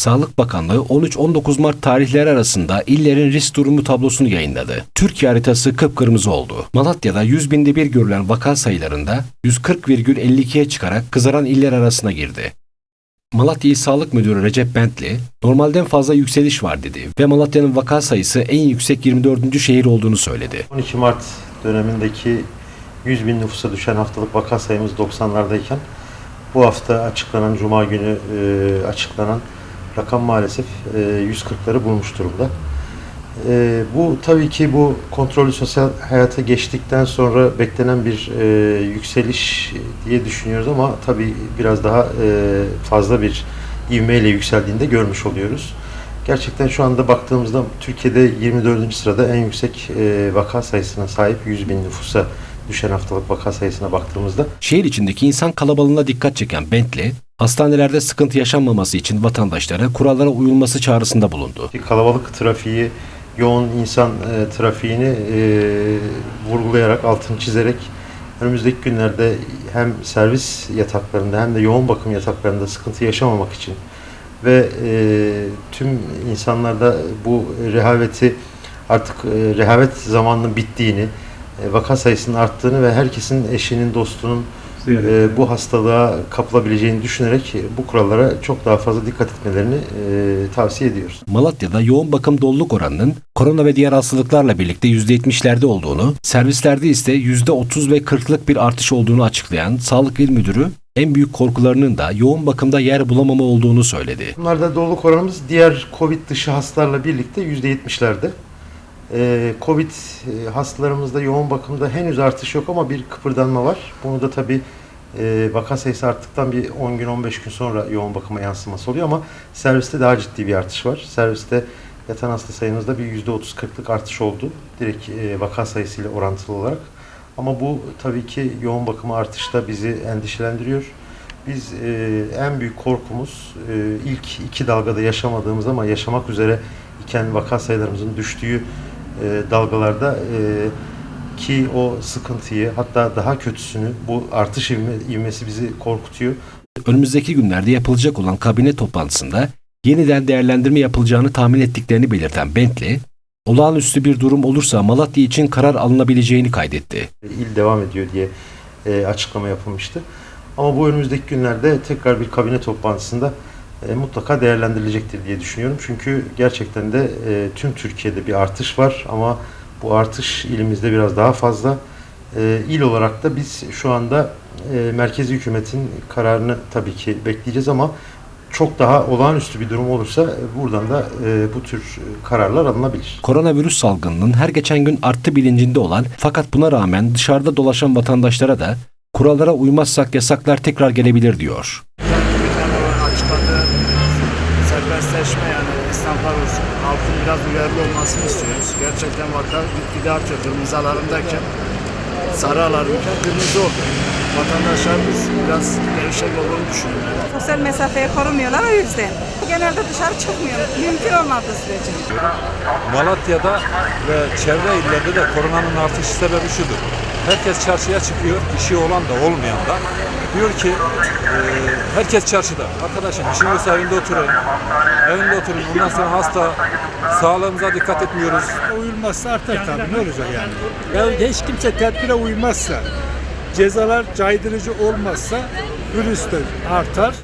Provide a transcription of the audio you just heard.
Sağlık Bakanlığı 13-19 Mart tarihleri arasında illerin risk durumu tablosunu yayınladı. Türkiye haritası kıpkırmızı oldu. Malatya'da 100 binde bir görülen vaka sayılarında 140,52'ye çıkarak kızaran iller arasına girdi. Malatya İl Sağlık Müdürü Recep Bentli, normalden fazla yükseliş var dedi ve Malatya'nın vaka sayısı en yüksek 24. şehir olduğunu söyledi. 12 Mart dönemindeki 100 bin nüfusa düşen haftalık vaka sayımız 90'lardayken bu hafta açıklanan Cuma günü e, açıklanan rakam maalesef e, 140'ları bulmuş durumda. E, bu tabii ki bu kontrollü sosyal hayata geçtikten sonra beklenen bir e, yükseliş diye düşünüyoruz ama tabii biraz daha e, fazla bir ivmeyle yükseldiğini de görmüş oluyoruz. Gerçekten şu anda baktığımızda Türkiye'de 24. sırada en yüksek e, vaka sayısına sahip 100 bin nüfusa düşen haftalık vaka sayısına baktığımızda Şehir içindeki insan kalabalığına dikkat çeken Bentley, hastanelerde sıkıntı yaşanmaması için vatandaşlara kurallara uyulması çağrısında bulundu. kalabalık trafiği, yoğun insan e, trafiğini e, vurgulayarak, altını çizerek önümüzdeki günlerde hem servis yataklarında hem de yoğun bakım yataklarında sıkıntı yaşamamak için ve e, tüm insanlarda bu rehaveti artık e, rehavet zamanının bittiğini, e, vaka sayısının arttığını ve herkesin eşinin, dostunun e, bu hastalığa kapılabileceğini düşünerek e, bu kurallara çok daha fazla dikkat etmelerini e, tavsiye ediyoruz. Malatya'da yoğun bakım doluluk oranının korona ve diğer hastalıklarla birlikte %70'lerde olduğunu, servislerde ise %30 ve 40'lık bir artış olduğunu açıklayan Sağlık İl Müdürü, en büyük korkularının da yoğun bakımda yer bulamama olduğunu söyledi. Bunlarda doluluk oranımız diğer Covid dışı hastalarla birlikte %70'lerde. Ee, Covid e, hastalarımızda yoğun bakımda henüz artış yok ama bir kıpırdanma var. Bunu da tabii e, vaka sayısı arttıktan bir 10 gün 15 gün sonra yoğun bakıma yansıması oluyor ama serviste daha ciddi bir artış var. Serviste yatan hasta sayımızda bir %30-40'lık artış oldu. Direkt e, vaka sayısıyla orantılı olarak. Ama bu tabii ki yoğun bakıma artışta bizi endişelendiriyor. Biz e, en büyük korkumuz e, ilk iki dalgada yaşamadığımız ama yaşamak üzere iken vaka sayılarımızın düştüğü e, dalgalarda e, ki o sıkıntıyı hatta daha kötüsünü bu artış ivme, ivmesi bizi korkutuyor. Önümüzdeki günlerde yapılacak olan kabine toplantısında yeniden değerlendirme yapılacağını tahmin ettiklerini belirten Bentley, olağanüstü bir durum olursa Malatya için karar alınabileceğini kaydetti. İl devam ediyor diye e, açıklama yapılmıştı. Ama bu önümüzdeki günlerde tekrar bir kabine toplantısında e, mutlaka değerlendirilecektir diye düşünüyorum. Çünkü gerçekten de e, tüm Türkiye'de bir artış var ama bu artış ilimizde biraz daha fazla. E, il olarak da biz şu anda e, merkezi hükümetin kararını tabii ki bekleyeceğiz ama çok daha olağanüstü bir durum olursa e, buradan da e, bu tür kararlar alınabilir. Koronavirüs salgınının her geçen gün arttı bilincinde olan fakat buna rağmen dışarıda dolaşan vatandaşlara da kurallara uymazsak yasaklar tekrar gelebilir diyor. Serbestleşme yani esnaflar olsun halkın biraz uyarılı olmasını istiyoruz. Gerçekten vaka gitgide artıyor. Kırmızı alarmdayken sarı alarmdayken kırmızı oldu. Vatandaşlarımız biraz gevşek olduğunu düşünüyorum. Sosyal mesafeyi korumuyorlar o yüzden. Genelde dışarı çıkmıyor. Mümkün olmadığı sürece. Malatya'da ve çevre illerde de koronanın artış sebebi şudur. Herkes çarşıya çıkıyor, işi olan da olmayan da. Diyor ki e, herkes çarşıda. Arkadaşım işin yoksa evinde oturun. Evinde oturun. Ondan sonra hasta. Sağlığımıza dikkat etmiyoruz. uyulmazsa artar tabii ne olacak yani? Ya hiç kimse tedbire uymazsa, cezalar caydırıcı olmazsa virüs de artar.